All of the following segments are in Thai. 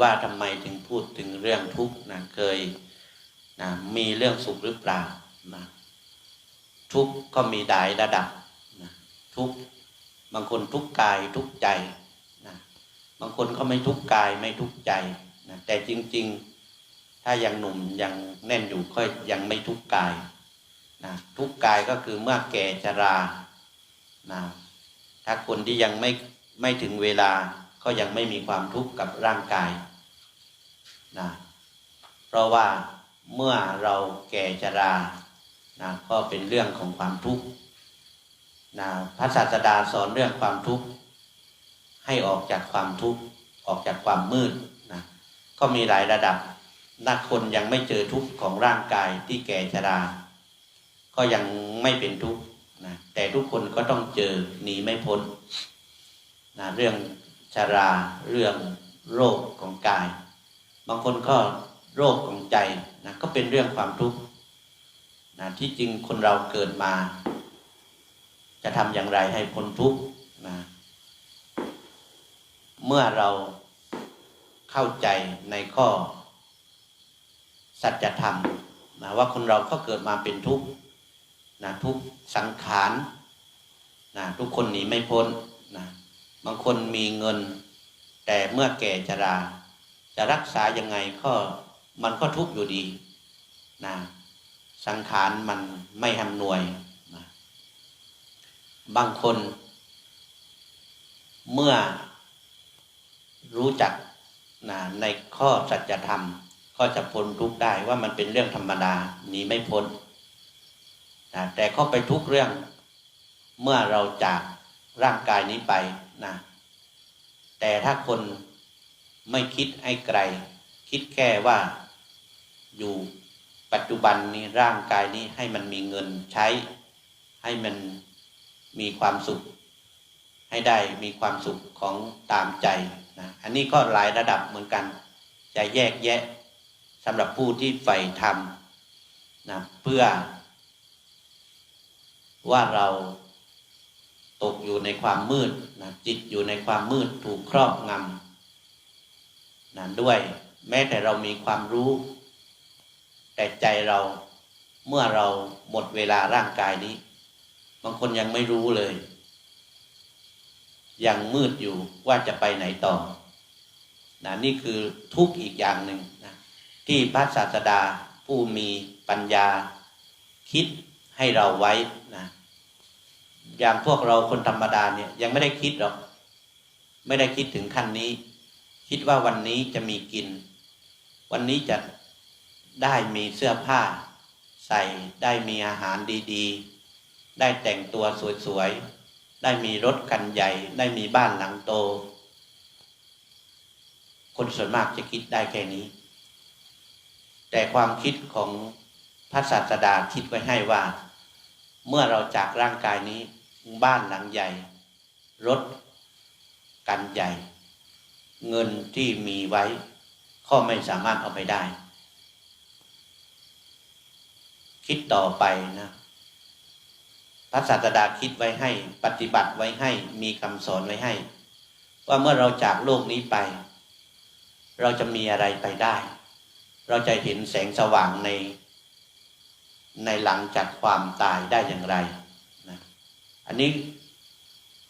ว่าทำไมถึงพูดถึงเรื่องทุกข์นะเคยนะมีเรื่องสุขหรือเปล่านะทุกข์ก็มีหลายระดับนะทุกข์บางคนทุกข์กายทุกข์ใจนะบางคนก็ไม่ทุกข์กายไม่ทุกข์ใจนะแต่จริง ๆ ถ้ายังหนุ่มยังแน่นอยู่ก็ยังไม่ทุกข์กายนะทุกข์กายก็คือเมื่อแก่ชรานะถ้าคนที่ยังไม่ไม่ถึงเวลาก็ยังไม่มีความทุกข์กับร่างกาย นะเพราะว่าเมื่อเราแก่ชรานะก็เป็นเรื่องของความทุกข์นะพระศาสดาสอนเรื่องความทุกข์ให้ออกจากความทุกข์ออกจากความมืดนะก็มีหลายระดับนักคนยังไม่เจอทุกข์ของร่างกายที่แก่ชรา ก็ยังไม่เป็นทุกข์นะแต่ทุกคนก็ต้องเจอหนีไม่พ้นนะเรื่องชราเรื่องโรคของกาย บางคนก็โรคของใจนะก็เป็นเรื่องความทุกข์นะที่จริงคนเราเกิดมา จะทำอย่างไรให้พ้นทุกข์นะเมื่อเราเข้าใจในข้อ สัจธรรมนะว่าคนเราก็เกิดมาเป็นทุกข์นะทุกสังขารนะทุกคนหนีไม่พ้นนะบางคนมีเงิน แต่เมื่อแก่ชรา จะรักษายังไงก็มันก็ทุกข์อยู่ดีนะสังขารมันไม่ทำหน่วยนะบางคน เมื่อรู้จักนะในข้อสัจธรรม ก็จะพ้นทุกข์ได้ว่ามันเป็นเรื่องธรรมดาหนีไม่พ้นนะแต่ก็ไปทุกเรื่องเมื่อเราจากร่างกายนี้ไปนะแต่ถ้าคน ไม่คิดให้ไกล คิดแค่ว่าอยู่ปัจจุบันนี้ร่างกายนี้ให้มันมีเงินใช้ ให้มันมีความสุข ให้ได้มีความสุขของตามใจนะอันนี้ก็หลายระดับเหมือนกัน จะแยกแยะสำหรับผู้ที่ใฝ่ธรรมนะเพื่อ ว่าเราตกอยู่ในความมืดนะจิตอยู่ในความมืดถูกครอบงำ นะด้วย แม้แต่เรามีความรู้ แต่ใจเราเมื่อเราหมดเวลาร่างกายนี้ บางคนยังไม่รู้เลย ยังมืดอยู่ว่าจะไปไหนต่อนะนี่คือทุกข์อีกอย่างหนึ่งนะที่พระศาสดาผู้มีปัญญา คิดให้เราไว้นะอย่างพวกเราคนธรรมดาเนี่ยยังไม่ได้คิดหรอก ไม่ได้คิดถึงขั้นนี้ คิดว่าวันนี้จะมีกิน วันนี้จะได้มีเสื้อผ้า ใส่ได้มีอาหารดีๆ ได้แต่งตัวสวยๆ ได้มีรถคันใหญ่ ได้มีบ้านหลังโต คนส่วนมากจะคิดได้แค่นี้ แต่ความคิดของพระศาสดาคิดไว้ให้ว่า เมื่อเราจากร่างกายนี้บ้านหลังใหญ่ รถกันใหญ่ เงินที่มีไว้ ก็ไม่สามารถเอาไปได้ คิดต่อไปนะพระศาสดาคิดไว้ให้ ปฏิบัติไว้ให้มีคำสอนไว้ให้ ว่าเมื่อเราจากโลกนี้ไป เราจะมีอะไรไปได้ เราจะเห็นแสงสว่างใน ในหลังจากความตายได้อย่างไรนะอันนี้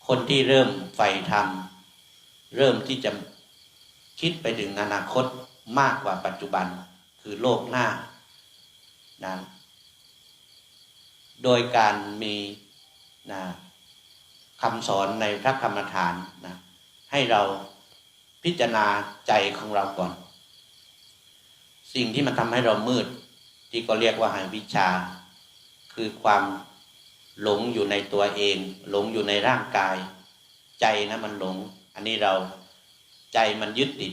คนที่เริ่มใฝ่ธรรม เริ่มที่จะ คิดไปถึงอนาคตมากกว่าปัจจุบันคือโลกหน้านะโดยการมีนะคำสอนในพระธรรมฐานนะให้เราพิจารณาใจของเราก่อน สิ่งที่มันทำให้เรามืด ที่ก็เรียกว่าหายวิชา คือความหลงอยู่ในตัวเอง หลงอยู่ในร่างกาย ใจนะมันหลง อันนี้เรา ใจมันยึดติด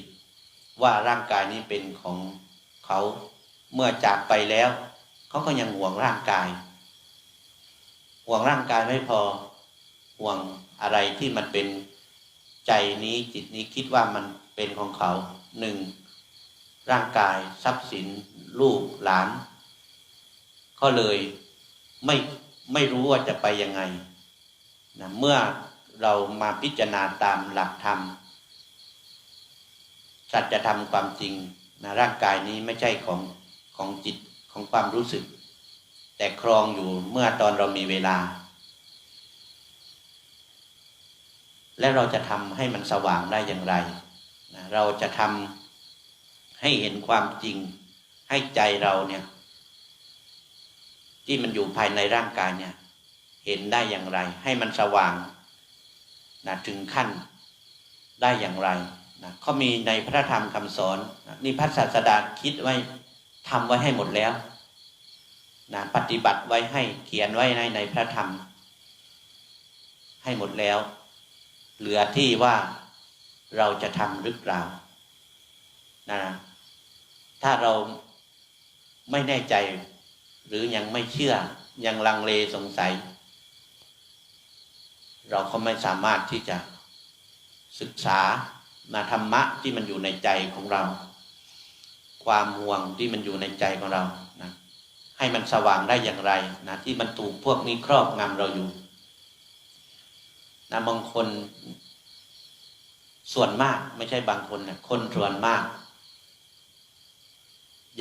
ว่าร่างกายนี้เป็นของเขาเมื่อจากไปแล้ว เขาก็ยังห่วงร่างกาย ห่วงร่างกายไม่พอ ห่วงอะไรที่มันเป็นใจนี้จิตนี้คิดว่ามันเป็นของเขาหนึ่งร่างกายทรัพย์สิน ลูกหลาน ก็เลยไม่ไม่รู้ว่าจะไปยังไงนะเมื่อเรามาพิจารณาตามหลักธรรม สัจธรรมความจริงนะร่างกายนี้ไม่ใช่ของของจิตของความรู้สึก แต่ครองอยู่เมื่อตอนเรามีเวลา และเราจะทำให้มันสว่างได้อย่างไรนะเราจะทำให้เห็นความจริงให้ใจเราเนี่ย ที่มันอยู่ภายในร่างกายเนี่ย เห็นได้อย่างไร ให้มันสว่างนะถึงขั้นได้อย่างไร นะเขามีในพระธรรมคำสอนนะนี่พระศาสดาคิดไว้ทำไว้ให้หมดแล้วนะปฏิบัติไว้ให้เขียนไว้ในในพระธรรม ให้หมดแล้ว เหลือที่ว่าเราจะทำหรือเปล่านะถ้าเราไม่แน่ใจหรือยังไม่เชื่อยังลังเลสงสัย เราก็ไม่สามารถที่จะศึกษา นะธรรมะที่มันอยู่ในใจของเรา ความห่วงที่มันอยู่ในใจของเรานะให้มันสว่างได้อย่างไรนะที่มันถูกพวกนี้ครอบงำเราอยู่นะบางคนส่วนมากไม่ใช่บางคนนะคนส่วนมาก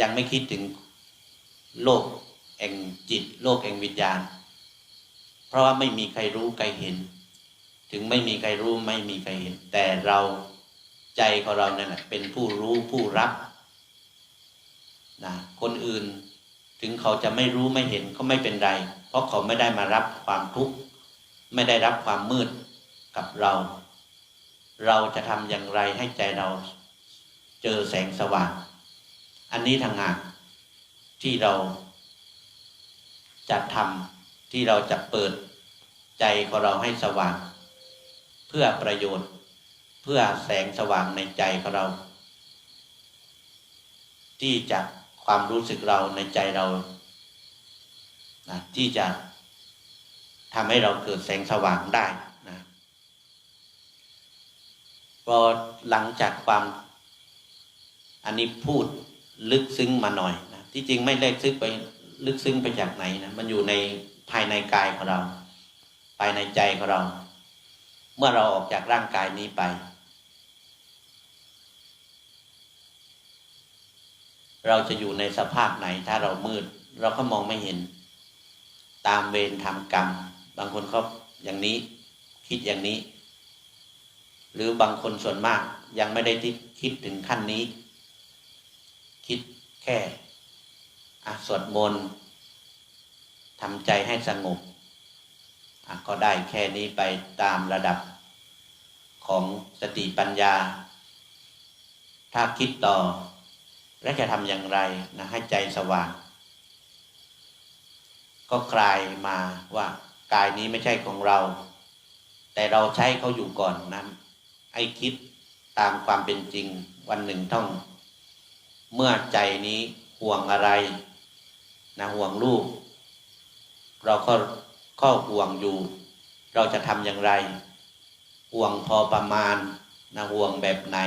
ยังไม่คิดถึงโลกแห่งจิต โลกแห่งวิญญาณ เพราะว่าไม่มีใครรู้ใครเห็น ถึงไม่มีใครรู้ไม่มีใครเห็น แต่เรา ใจของเราเนี่ยเป็นผู้รู้ผู้รับนะคนอื่นถึงเขาจะไม่รู้ไม่เห็นก็ไม่เป็นไร เพราะเขาไม่ได้มารับความทุกข์ไม่ได้รับความมืดกับเรา เราจะทำอย่างไรให้ใจเราเจอแสงสว่าง อันนี้ทางงานที่เราจะทำที่เราจะเปิดใจของเราให้สว่าง เพื่อประโยชน์ เพื่อแสงสว่างในใจของเรา ที่จะความรู้สึกเราในใจเรานะที่จะทำให้เราเกิดแสงสว่างได้นะพอหลังจากความอันนี้พูดลึกซึ้งมาหน่อยนะที่จริงไม่ได้ซึ้งไปลึกซึ้งไปจากไหนนะมันอยู่ในภายในกายของเรา ภายในใจของเรา เมื่อเราออกจากร่างกายนี้ไป เราจะอยู่ในสภาพไหน ถ้าเรามืด เราก็มองไม่เห็น ตามเวรทำกรรม บางคนเขาอย่างนี้ คิดอย่างนี้ หรือบางคนส่วนมากยังไม่ได้คิดถึงขั้นนี้ คิดแค่สวดมนต์ทำใจให้สงบก็ได้แค่นี้ไปตามระดับของสติปัญญา ถ้าคิดต่อ และจะทำอย่างไรนะให้ใจสว่าง ก็กลายมาว่ากายนี้ไม่ใช่ของเรา แต่เราใช้เขาอยู่ก่อนนั้นให้คิดตามความเป็นจริงวันหนึ่งต้อง เมื่อใจนี้ห่วงอะไรนะห่วงลูก เราก็ข้อห่วงอยู่ เราจะทำอย่างไร ห่วงพอประมาณนะห่วงแบบไหน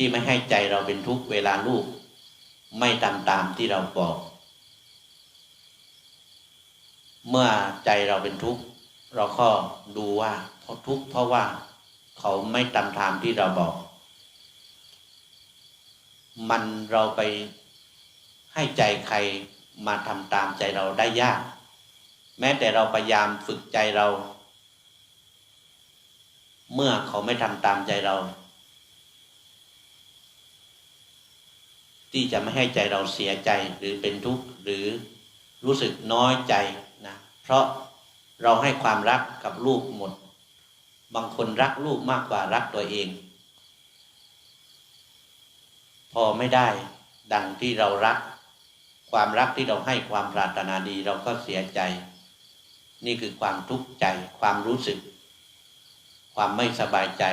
ที่ไม่ให้ใจเราเป็นทุกเวลาลูก ไม่ตามตามที่เราบอก เมื่อใจเราเป็นทุกข์ เราก็ดูว่าเพราะทุกข์เพราะว่าเขาไม่ตามตามที่เราบอก มันเราไปให้ใจใครมาทำตามใจเราได้ยาก แม้แต่เราพยายามฝึกใจเรา เมื่อเขาไม่ทำตามใจเรา ที่จะไม่ให้ใจเราเสียใจหรือเป็นทุกข์หรือรู้สึกน้อยใจนะเพราะเราให้ความรักกับลูกหมด บางคนรักลูกมากกว่ารักตัวเอง พอไม่ได้ดังที่เรารัก ความรักที่เราให้ความปรารถนาดีเราก็เสียใจ นี่คือความทุกข์ใจ ความรู้สึก ความไม่สบายใจ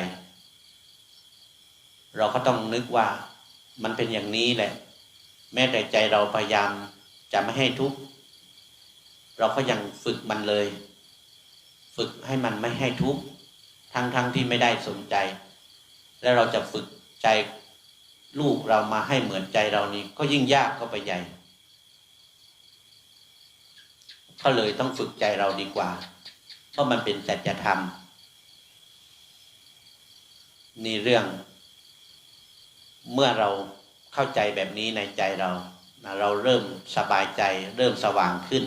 เราก็ต้องนึกว่า มันเป็นอย่างนี้แหละ แม้แต่ใจเราพยายามจะไม่ให้ทุกข์เราก็ยังฝึกมันเลย ฝึกให้มันไม่ให้ทุกข์ทั้งๆทที่ไม่ได้สนใจ แล้วเราจะฝึกใจลูกเรามาให้เหมือนใจเรานี้ ก็ยิ่งยากก็ไปใหญ่ก็เลยต้องฝึกใจเราดีกว่า เพราะมันเป็นสัจธรรมนี่เรื่อง เมื่อเราเข้าใจแบบนี้ในใจเรา เราเริ่มสบายใจ เริ่มสว่างขึ้น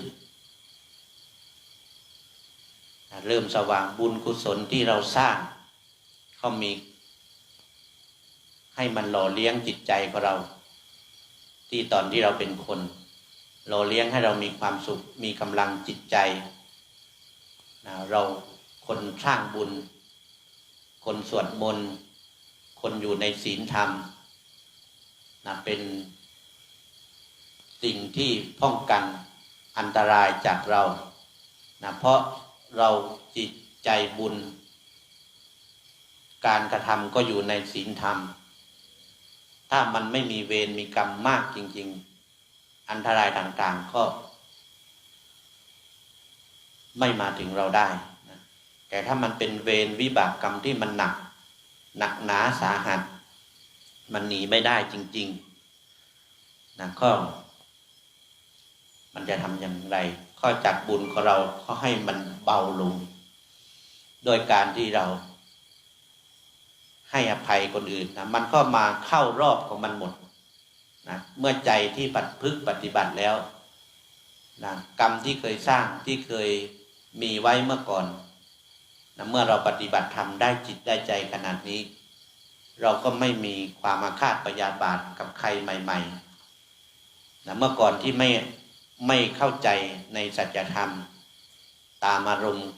เริ่มสว่างบุญกุศลที่เราสร้างเขามี ให้มันหล่อเลี้ยงจิตใจของเรา ที่ตอนที่เราเป็นคนหล่อเลี้ยงให้เรามีความสุขมีกำลังจิตใจเราคนสร้างบุญ คนสวดมนต์ คนอยู่ในศีลธรรม นะเป็นสิ่งที่ป้องกันอันตรายจากเรานะเพราะเราจิตใจบุญ การกระทำก็อยู่ในศีลธรรม ถ้ามันไม่มีเวรมีกรรมมากจริง ๆ อันตรายต่างๆก็ ไม่มาถึงเราได้นะแต่ถ้ามันเป็นเวรวิบากกรรมที่มันหนัก หนักหนาสาหัส มันหนีไม่ได้จริงๆนะก็มันจะทำอย่างไร ข้อจัดบุญของเราก็ให้มันเบาลง โดยการที่เรา ให้อภัยคนอื่นนะมันก็มาเข้ารอบของมันหมดนะเมื่อใจที่ปัดพึกปฏิบัติแล้วนะกรรมที่เคยสร้างที่เคยมีไว้เมื่อก่อนนะเมื่อเราปฏิบัติทำได้จิตได้ใจขนาดนี้ เราก็ไม่มีความอาฆาตปยาบาทกับใครใหม่ๆนะเมื่อก่อนที่ไม่ไม่เข้าใจในสัจธรรม ตามอารมณ์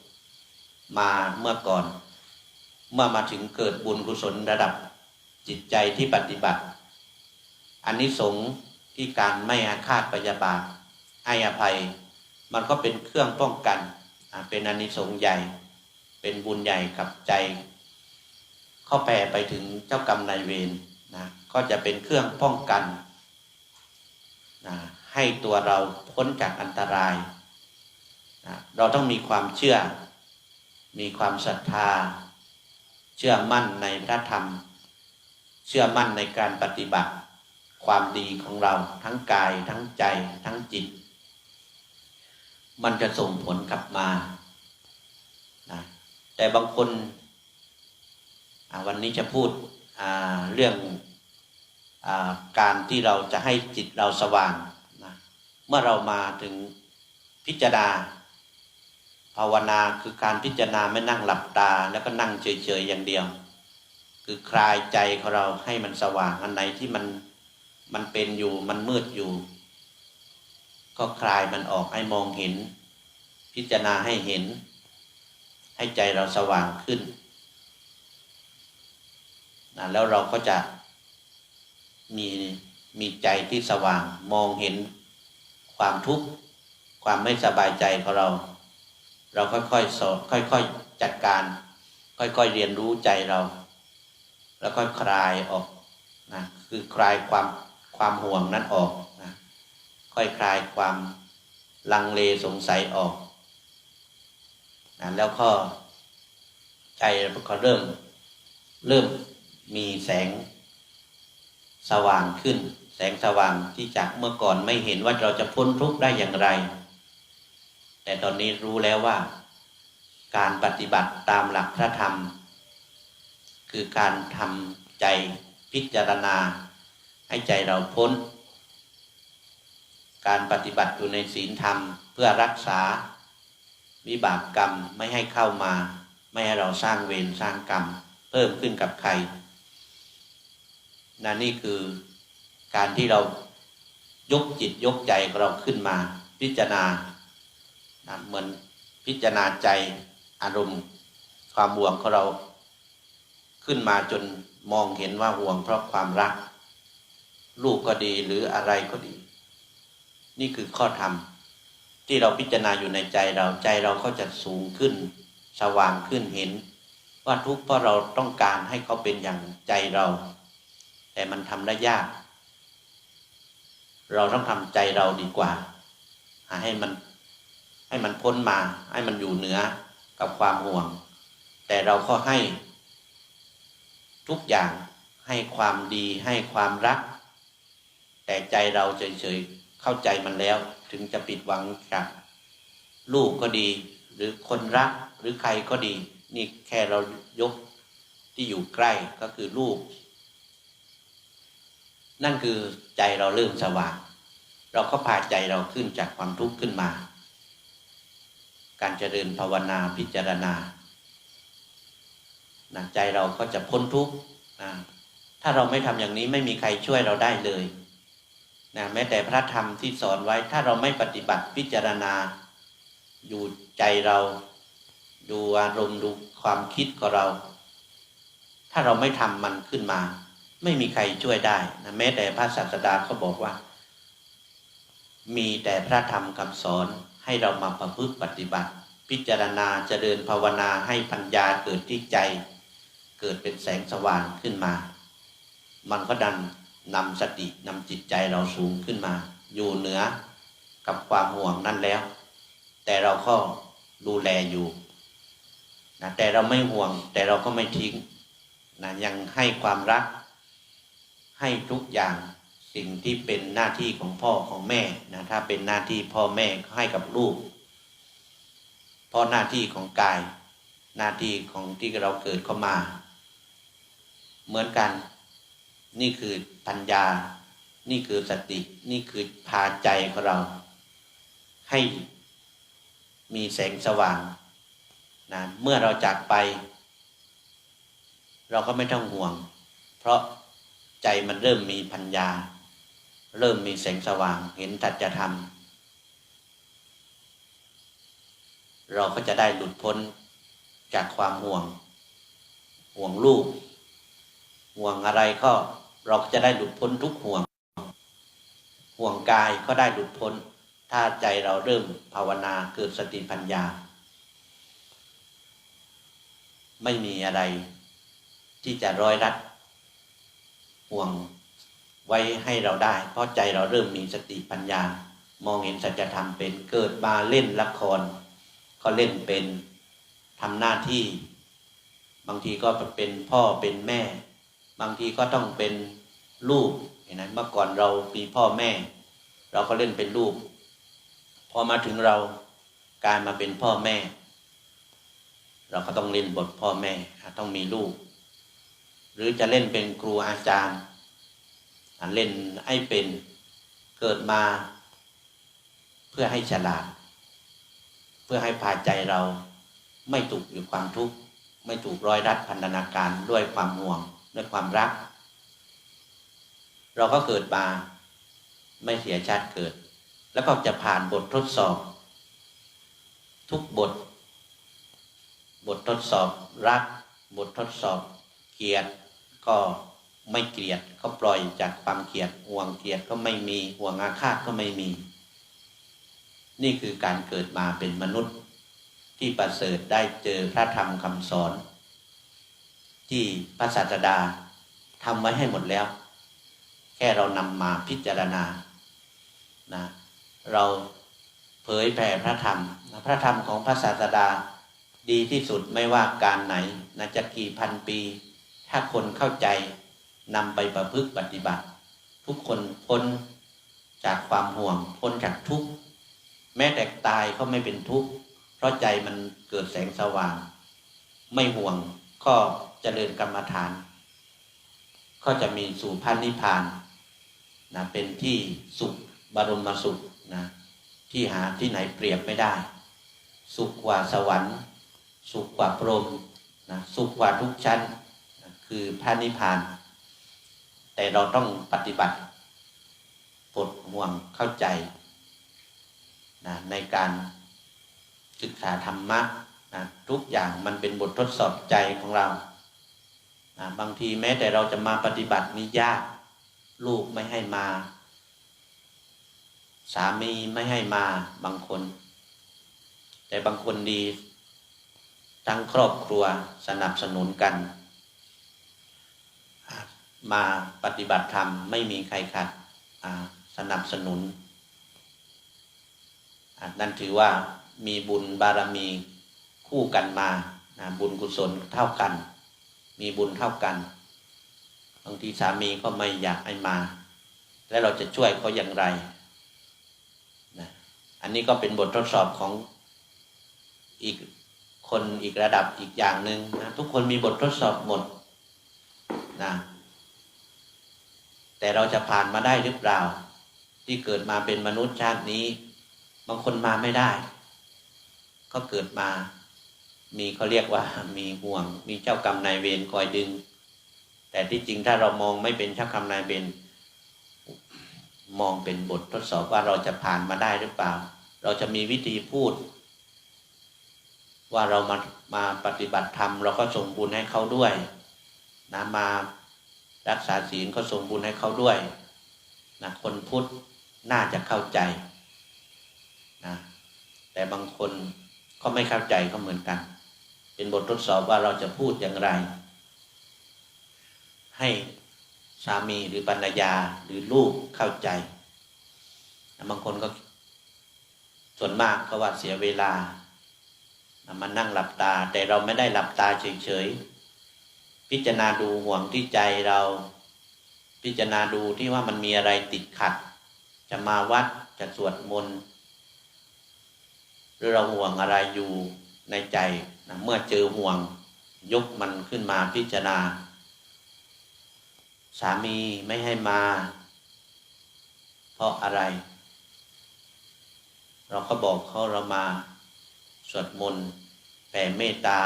มาเมื่อก่อน เมื่อมาถึงเกิดบุญกุศลระดับจิตใจที่ปฏิบัติอันนี้สงที่การไม่อาฆาตปยาบาทให้อภัย มันก็เป็นเครื่องป้องกันเป็นอานิสงส์ใหญ่ เป็นบุญใหญ่กับใจ เข้าแปรไปถึงเจ้ากรรมนายเวรนะก็จะเป็นเครื่องป้องกันนะให้ตัวเราพ้นจากอันตรายนะเราต้องมีความเชื่อ มีความศรัทธา เชื่อมั่นในพระธรรม เชื่อมั่นในการปฏิบัติ ความดีของเราทั้งกายทั้งใจทั้งจิต มันจะส่งผลกลับมานะแต่บางคน วันนี้จะพูดเรื่องอการที่เราจะให้จิตเราสว่างนะเมื่อเรามาถึงพิจารณาภาวนาคือการพิจารณาไม่นั่งหลับตา แล้วก็นั่งเฉยๆอย่างเดียว คือคลายใจของเราให้มันสว่างอันไหนที่มันมันเป็นอยู่มันมืดอยู่ ก็คลายมันออกให้มองเห็น พิจารณาให้เห็น ให้ใจเราสว่างขึ้น นะแล้วเราก็จะมีมีใจที่สว่างมองเห็นความทุกข์ความไม่สบายใจของเรา เราค่อยๆสอนค่อยๆจัดการ ค่อยๆเรียนรู้ใจเรา แล้วก็คลายออกนะคือคลายความความห่วงนั้นออกนะค่อยคลายความลังเลสงสัยออกนะแล้วก็ใจเราก็เริ่มเริ่ม มีแสงสว่างขึ้น แสงสว่างที่จากเมื่อก่อนไม่เห็นว่าเราจะพ้นทุกข์ได้อย่างไร แต่ตอนนี้รู้แล้วว่า การปฏิบัติตามหลักพระธรรม คือการทำใจพิจารณา ให้ใจเราพ้น การปฏิบัติอยู่ในศีลธรรมเพื่อรักษา วิบากกรรมไม่ให้เข้ามา ไม่ให้เราสร้างเวรสร้างกรรม เพิ่มขึ้นกับใคร นะนี่คือการที่เรายกจิตยกใจของเราขึ้นมา พิจารณานะเหมือนพิจารณาใจอารมณ์ ความห่วงของเราขึ้นมาจนมองเห็นว่าห่วงเพราะความรัก ลูกก็ดีหรืออะไรก็ดี นี่คือข้อธรรม ที่เราพิจารณาอยู่ในใจเราใจเราก็จะสูงขึ้น สว่างขึ้นเห็น ว่าทุกข์เพราะเราต้องการให้เขาเป็นอย่างใจเรา แต่มันทำได้ยาก เราต้องทำใจเราดีกว่า หาให้มันให้มันพ้นมา ให้มันอยู่เหนือกับความห่วง แต่เราก็ให้ ทุกอย่างให้ความดีให้ความรัก แต่ใจเราเฉยๆเข้าใจมันแล้ว ถึงจะปิดหวังกับลูกก็ดี หรือคนรักหรือใครก็ดี นี่แค่เรายกที่อยู่ใกล้ก็คือลูก นั่นคือใจเราเริ่มสว่าง เราก็พาใจเราขึ้นจากความทุกข์ขึ้นมา การเจริญภาวนาพิจารณาใจเราก็จะพ้นทุกข์ถ้าเราไม่ทำอย่างนี้ไม่มีใครช่วยเราได้เลยนะแม้แต่พระธรรมที่สอนไว้ ถ้าเราไม่ปฏิบัติพิจารณา อยู่ใจเรา ดูอารมณ์ดูความคิดของเรา ถ้าเราไม่ทำมันขึ้นมา ไม่มีใครช่วยได้นะแม้แต่พระศาสดาเขาบอกว่า มีแต่พระธรรมคำสอนให้เรามาประพฤติปฏิบัติ พิจารณาเจริญภาวนาให้ปัญญาเกิดที่ใจ เกิดเป็นแสงสว่างขึ้นมา มันก็ดันนำสตินำจิตใจเราสูงขึ้นมา อยู่เหนือกับความห่วงนั่นแล้ว แต่เราก็ดูแลอยู่นะแต่เราไม่ห่วงแต่เราก็ไม่ทิ้งนะยังให้ความรัก ให้ทุกอย่างสิ่งที่เป็นหน้าที่ของพ่อของแม่นะถ้าเป็นหน้าที่พ่อแม่ก็ให้กับลูกเพราะหน้าที่ของกาย หน้าที่ของที่เราเกิดเข้ามา เหมือนกัน นี่คือปัญญา นี่คือสติ นี่คือพาใจของเรา ให้มีแสงสว่างนะเมื่อเราจากไป เราก็ไม่ต้องห่วง เพราะ ใจมันเริ่มมีปัญญา เริ่มมีแสงสว่างเห็นตัจธรรม เราก็จะได้หลุดพ้นจากความห่วง ห่วงลูก ห่วงอะไรก็เราก็จะได้หลุดพ้นทุกห่วง ห่วงกายก็ได้หลุดพ้น ถ้าใจเราเริ่มภาวนาเกิดสติปัญญา ไม่มีอะไรที่จะร้อยรัด ห่วงไว้ให้เราได้ เพราะใจเราเริ่มมีสติปัญญา มองเห็นสัจธรรมเป็นเกิดมาเล่นละคร ก็เล่นเป็นทำหน้าที่ บางทีก็เป็นพ่อเป็นแม่ บางทีก็ต้องเป็นลูกเห็นไหมเมื่อก่อนเรามีพ่อแม่ เราก็เล่นเป็นลูก พอมาถึงเรากลายมาเป็นพ่อแม่ เราก็ต้องเล่นบทพ่อแม่ต้องมีลูก รือจะเล่นเป็นครูอาจารย์เล่นให้เป็นเกิดมา เพื่อให้ฉลาด เพื่อให้พาใจเราไม่ถูกอยู่ความทุกข์ ไม่ถูกร้อยรัดพันธนาการด้วยความห่วงด้วยความรัก เราก็เกิดมาไม่เสียชาติเกิด แล้วก็จะผ่านบททดสอบ ทุกบท บททดสอบรัก บททดสอบเกียด ก็ไม่เกลียดก็ปล่อยจากความเกลียดห่วงเกลียดก็ไม่มีห่วงอาฆาตก็ไม่มี นี่คือการเกิดมาเป็นมนุษย์ ที่ประเสริฐได้เจอพระธรรมคำสอน ที่พระศาสดาทำไว้ให้หมดแล้ว แค่เรานำมาพิจารณานะเราเผยแผ่พระธรรม พระธรรมของพระศาสดาดีที่สุดไม่ว่าการไหนนะจะกี่พันปี ถ้าคนเข้าใจนำไปประพฤติปฏิบัติ ทุกคนพ้นจากความห่วงพ้นจากทุกข์แม้แต่ตายก็ไม่เป็นทุกข์เพราะใจมันเกิดแสงสว่าง ไม่ห่วงก็เจริญกรรมฐาน ก็จะมีสู่พันนิพพานนะเป็นที่สุขบรมสุขนะที่หาที่ไหนเปรียบไม่ได้ สุขกว่าสวรรค์ สุขกว่าพรหมนะสุขกว่าทุกชั้น คือพระนิพพาน แต่เราต้องปฏิบัติปลดห่วงเข้าใจนะในการศึกษาธรรมะนะทุกอย่างมันเป็นบททดสอบใจของเรานะบางทีแม้แต่เราจะมาปฏิบัตินี่ยาก ลูกไม่ให้มา สามีไม่ให้มาบางคน แต่บางคนดี ทั้งครอบครัวสนับสนุนกัน มาปฏิบัติธรรมไม่มีใครขัดสนับสนุน นั่นถือว่ามีบุญบารมีคู่กันมานะบุญกุศลเท่ากัน มีบุญเท่ากัน บางทีสามีก็ไม่อยากให้มา แล้วเราจะช่วยเขาอย่างไรนะอันนี้ก็เป็นบททดสอบของอีกคนอีกระดับอีกอย่างหนึ่งนะทุกคนมีบททดสอบหมดนะ แต่เราจะผ่านมาได้หรือเปล่า ที่เกิดมาเป็นมนุษย์ชาตินี้ บางคนมาไม่ได้ ก็เกิดมา มีเขาเรียกว่ามีห่วง มีเจ้ากรรมนายเวรคอยดึง แต่ที่จริงถ้าเรามองไม่เป็นเจ้ากรรมนายเวรมองเป็นบททดสอบว่าเราจะผ่านมาได้หรือเปล่า เราจะมีวิธีพูด ว่าเรามามาปฏิบัติธรรมเราก็ส่งบุญให้เขาด้วยนะมา รักษาศีลก็ส่งบุญให้เขาด้วยนะคนพุทธน่าจะเข้าใจนะแต่บางคนก็ไม่เข้าใจก็เหมือนกัน เป็นบททดสอบว่าเราจะพูดอย่างไร ให้สามีหรือภรรยาหรือลูกเข้าใจนะบางคนก็ส่วนมากก็ว่าเสียเวลานะมานั่งหลับตา แต่เราไม่ได้หลับตาเฉยๆ พิจารณาดูห่วงที่ใจเรา พิจารณาดูที่ว่ามันมีอะไรติดขัด จะมาวัดจะสวดมนต์หรือเราห่วงอะไรอยู่ในใจนะเมื่อเจอห่วง ยกมันขึ้นมาพิจารณา สามีไม่ให้มา เพราะอะไร เราก็บอกเขาเรามาสวดมนต์แผ่เมตตา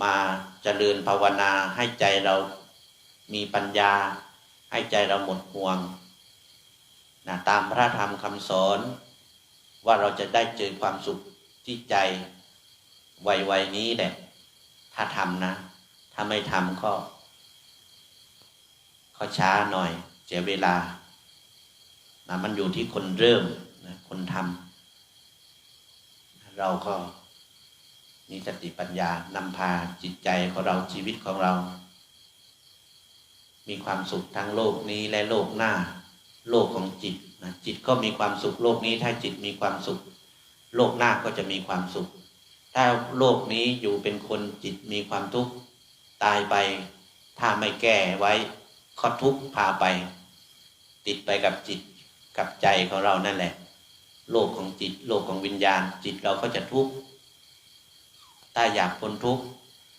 มาเจริญภาวนาให้ใจเรามีปัญญา ให้ใจเราหมดห่วงนะตามพระธรรมคำสอน ว่าเราจะได้เจอความสุขที่ใจวัยๆนี้แหละถ้าทำนะ ถ้าไม่ทำก็ก็ช้าหน่อยเสียเวลานะมันอยู่ที่คนเริ่มนะคนทำเราก็ มีสติปัญญานำพาจิตใจของเราชีวิตของเรา มีความสุขทั้งโลกนี้และโลกหน้า โลกของจิตนะจิตก็มีความสุขโลกนี้ถ้าจิตมีความสุข โลกหน้าก็จะมีความสุข ถ้าโลกนี้อยู่เป็นคนจิตมีความทุกข์ตายไป ถ้าไม่แก้ไว้ก็ทุกข์พาไป ติดไปกับจิตกับใจของเรานั่นแหละ โลกของจิต โลกของวิญญาณ จิตเราก็จะทุกข์ ถ้าอยากพ้นทุกข์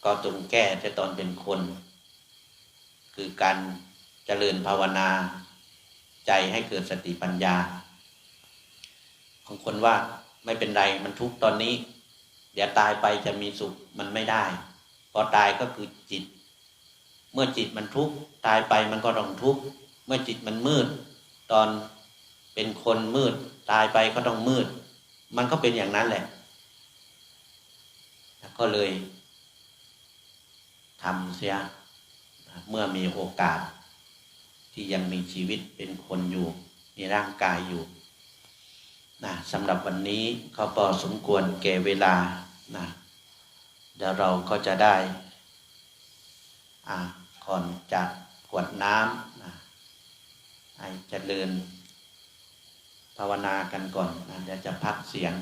ก็ต้องแก้แต่ตอนเป็นคน คือการเจริญภาวนา ใจให้เกิดสติปัญญา ของคนว่าไม่เป็นไรมันทุกข์ตอนนี้ เดี๋ยวตายไปจะมีสุขมันไม่ได้ พอตายก็คือจิต เมื่อจิตมันทุกข์ตายไปมันก็ต้องทุกข์เมื่อจิตมันมืด ตอนเป็นคนมืด ตายไปก็ต้องมืด มันก็เป็นอย่างนั้นแหละ ก็เลยทำเสียเมื่อมีโอกาส ที่ยังมีชีวิตเป็นคนอยู่ มีร่างกายอยู่นะสำหรับวันนี้ก็พอสมควรแก่เวลานะเดี๋ยวเราก็จะได้อ่าก่อนจากกวดน้ำนะให้เจริญภาวนากันก่อนนะเดี๋ยวจะพักเสียง